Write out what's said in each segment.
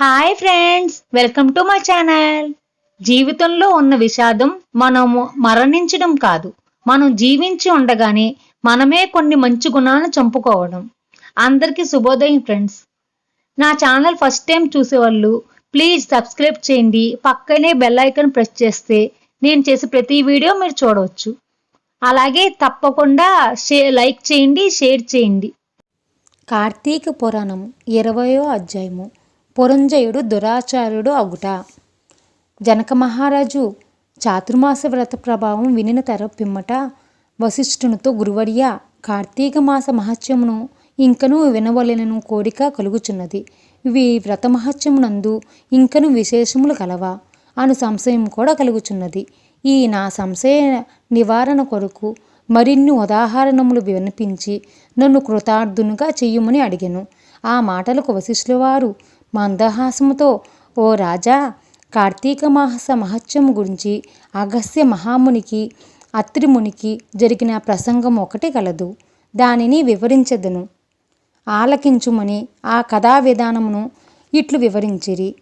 Hi friends welcome to my channel జీవితంలో ఉన్న విషాదం మనము మరణించడం కాదు. మనం జీవించి ఉండగానే మనమే కొన్ని మంచి గుణాలను చంపుకోవడం. అందరికీ శుభోదయం ఫ్రెండ్స్ నా ఛానల్ ఫస్ట్ టైం చూసేవాళ్ళు ప్లీజ్ సబ్స్క్రైబ్ చేయండి. పక్కనే బెల్ ఐకాన్ ప్రెస్ చేస్తే నేను చేసే ప్రతి వీడియో మీరు చూడవచ్చు. అలాగే తప్పకుండా షే లైక్ చేయండి షేర్ చేయండి. కార్తీక పురాణం ఇరవయో అధ్యాయము. పురంజయుడు దురాచారుడు అగుట జనక మహారాజు చాతుర్మాస వ్రత ప్రభావం వినిన తెర పిమ్మట వశిష్ఠునితో గురువడియ కార్తీక మాస మహత్యమును ఇంకను వినవలెనను కోరిక కలుగుచున్నది. ఇవి వ్రత మహత్యమునందు ఇంకను విశేషములు కలవా? అను సంశయం కూడా కలుగుచున్నది. ఈ నా సంశయ నివారణ కొరకు మరిన్ని ఉదాహరణములు వినిపించి నన్ను కృతార్థునుగా చెయ్యమని అడిగాను. ఆ మాటలకు వశిష్ఠుల వారు మందహాసముతో ఓ రాజా కార్తీక మాస మహత్యం గురించి అగస్య మహామునికి అత్రిమునికి జరిగిన ప్రసంగం ఒకటి కలదు. దానిని వివరించదను. ఆలకించుమని ఆ కథా విధానమును ఇట్లు వివరించిరి.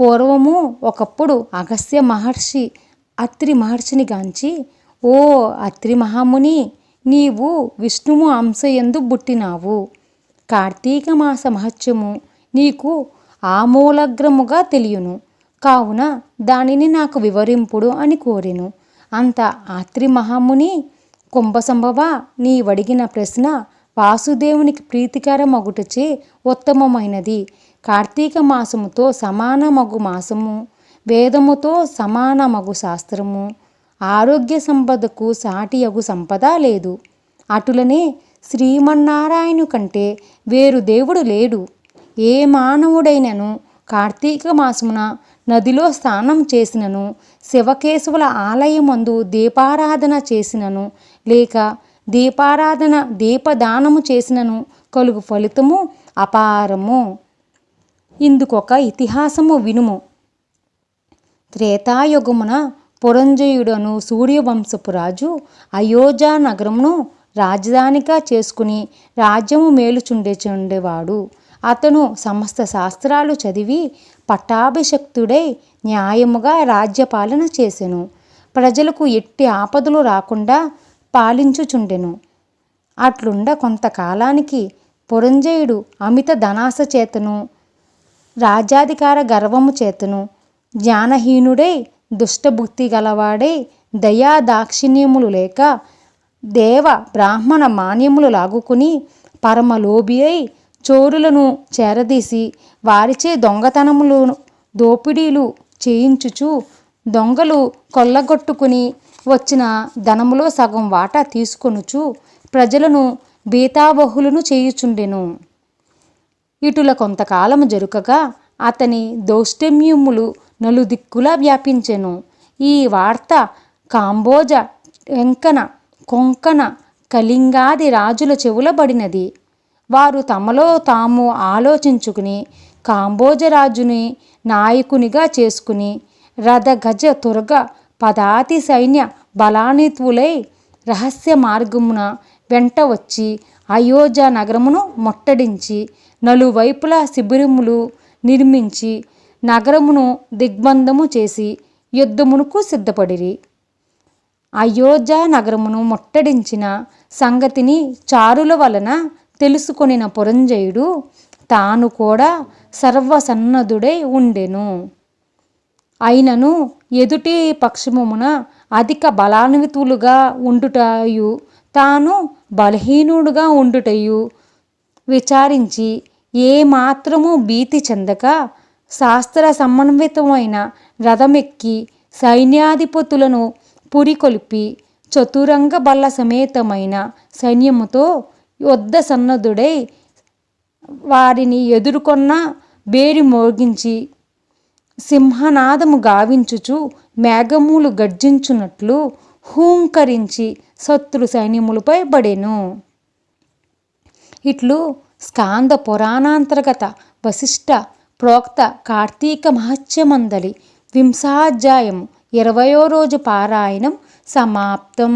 పూర్వము ఒకప్పుడు అగస్య మహర్షి అత్రి మహర్షిని గాంచి ఓ అత్రి మహాముని నీవు విష్ణువు అంశయందు పుట్టినావు కార్తీక మాస మహత్యము నీకు ఆమూలగ్రముగా తెలియను. కావున దానిని నాకు వివరింపుడు అని కోరెను. అంత ఆత్రి మహాముని కుంభసంభవ నీ వడిగిన ప్రశ్న వాసుదేవునికి ప్రీతికరమగుటచే ఉత్తమమైనది. కార్తీక మాసముతో సమాన మగు మాసము వేదముతో సమాన మగు శాస్త్రము. ఆరోగ్య సంపదకు సాటియగు సంపద లేదు. అటులనే శ్రీమన్నారాయణు కంటే వేరు దేవుడు లేడు. ఏ మానవుడైనను కార్తీక మాసమున నదిలో స్నానం చేసినను శివకేశవుల ఆలయమందు దీపారాధన చేసినను లేక దీపారాధన దీపదానము చేసినను కలుగు ఫలితము అపారము. ఇందుకొక ఇతిహాసము వినుము. త్రేతాయుగమున పురంజయుడను సూర్యవంశపు రాజు అయోధ్య నగరమును రాజధానిగా చేసుకుని రాజ్యము మేలుచుండేచుండేవాడు అతను సమస్త శాస్త్రాలు చదివి పట్టాభిషక్తుడై న్యాయముగా రాజ్యపాలన చేసెను. ప్రజలకు ఎట్టి ఆపదలు రాకుండా పాలించుచుండెను. అట్లుండ కొంతకాలానికి పురంజయుడు అమిత ధనాస చేతను రాజ్యాధికార గర్వము చేతను జ్ఞానహీనుడై దుష్టభుక్తి గలవాడై దయా దాక్షిణ్యములు లేక దేవ బ్రాహ్మణ మాన్యములు లాగుకుని పరమలోభి అయి చోరులను చేరదీసి వారిచే దొంగతనములు దోపిడీలు చేయించుచు దొంగలు కొల్లగొట్టుకుని వచ్చిన ధనములో సగం వాటా తీసుకొనుచు ప్రజలను బీతాబహులను చేయుచుండెను. ఇటుల కొంతకాలము జరుకగా అతని దౌష్టమ్యములు నలుదిక్కులా వ్యాపించెను. ఈ వార్త కాంబోజ వెంకన కొంకణ కళింగాది రాజుల చెవులబడినది. వారు తమలో తాము ఆలోచించుకుని కాంబోజరాజుని నాయకునిగా చేసుకుని రథ గజ తురగ పదాతి సైన్య బలానితులై రహస్య మార్గమున వెంట వచ్చి అయోధ్య నగరమును ముట్టడించి నలువైపులా శిబిరములు నిర్మించి నగరమును దిగ్బంధము చేసి యుద్ధమునకు సిద్ధపడిరి. అయోధ్య నగరమును ముట్టడించిన సంగతిని చారుల వలన తెలుసుకొనిన పురంజయుడు తాను కూడా సర్వసన్నద్ధుడై ఉండెను. అయినను ఎదుటి పక్షమున అధిక బలాన్వితులుగా ఉండుటయు తాను బలహీనుడుగా ఉండుటయు విచారించి ఏ మాత్రము భీతి చెందక శాస్త్ర సమన్వితమైన రథమెక్కి సైన్యాధిపతులను పురికొల్పి చతురంగ బల్ల సమేతమైన సైన్యముతో యుద్ధ సన్నద్ధుడై వారిని ఎదుర్కొన్న బేరి మోగించి సింహనాదము గావించుచు మేఘములు గర్జించున్నట్లు హూంకరించి శత్రు సైన్యములపై పడెను. ఇట్లు స్కాంద పురాణాంతర్గత వశిష్ట ప్రోక్త కార్తీక మహత్యమందలి వింశాధ్యాయం ఇరవయో రోజు పారాయణం సమాప్తం.